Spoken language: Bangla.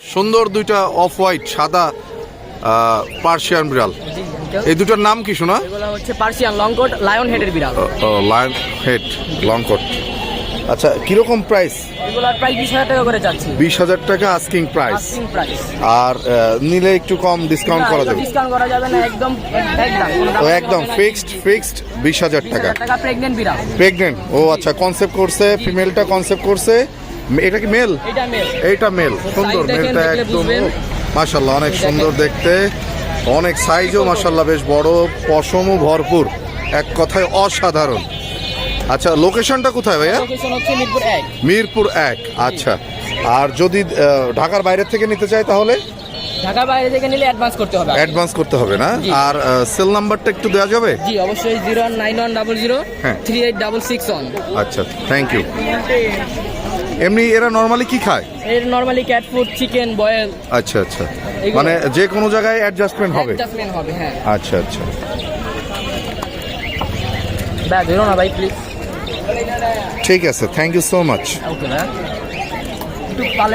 সুন্দর দুইটা অফ হোয়াইট সাদা পার্সিয়ান বিড়াল। এই দুটার নাম কি শোনা? এগুলো হচ্ছে পার্সিয়ান লংকোট লায়ন হেডের বিড়াল। লায়ন হেড লং কোট আচ্ছা কীরকম প্রাইস? এগুলোর প্রাইস বিশ হাজার টাকা করে চাচ্ছি বিশ হাজার টাকা আস্কিং প্রাইস আস্কিং প্রাইস আর নিলে একটু কম ডিসকাউন্ট করা যাবে? ডিসকাউন্ট করা যাবে না একদম একদম একদম ফিক্সড ফিক্সড বিশ হাজার 20,000 টাকা। টাকা প্রেগনেন্ট বিড়াল। প্রেগনেন্ট ও আচ্ছা কনসেপ্ট করছে ফিমেলটা কনসেপ্ট করছে। এটা কি মেল? এটা মেল। এইটা মেল। সুন্দর মেলটা একদম। মাশাল্লাহ অনেক সুন্দর দেখতে। অনেক সাইজও মাশাল্লাহ বেশ বড় পশমও ভরপুর। এক কথায় অসাধারণ। আচ্ছা লোকেশনটা কোথায় ভাইয়া? মিরপুর এক। আচ্ছা। আর যদি ঢাকার বাইরের থেকে নিতে চাই তাহলে? ঢাকার বাইরে থেকে নিলে অ্যাডভান্স করতে হবে অ্যাডভান্স করতে হবে না? আর সেল নাম্বারটা একটু দেওয়া যাবে? জি অবশ্যই zero nine one double zero. Three eight double six one আচ্ছা থ্যাংক ইউ এমনি এরা নর্মালি কি খায়? এর normally cat food chicken boil আচ্ছা আচ্ছা। এগুলো- মানে যে কোনো জায়গায় অ্যাডজাস্টমেন্ট হবে। অ্যাডজাস্টমেন্ট হবে হ্যাঁ। আচ্ছা আচ্ছা। ব্যাগ ধরো না ভাই প্লিজ ঠিক আছে thank you so much okay ভাই একটু পালে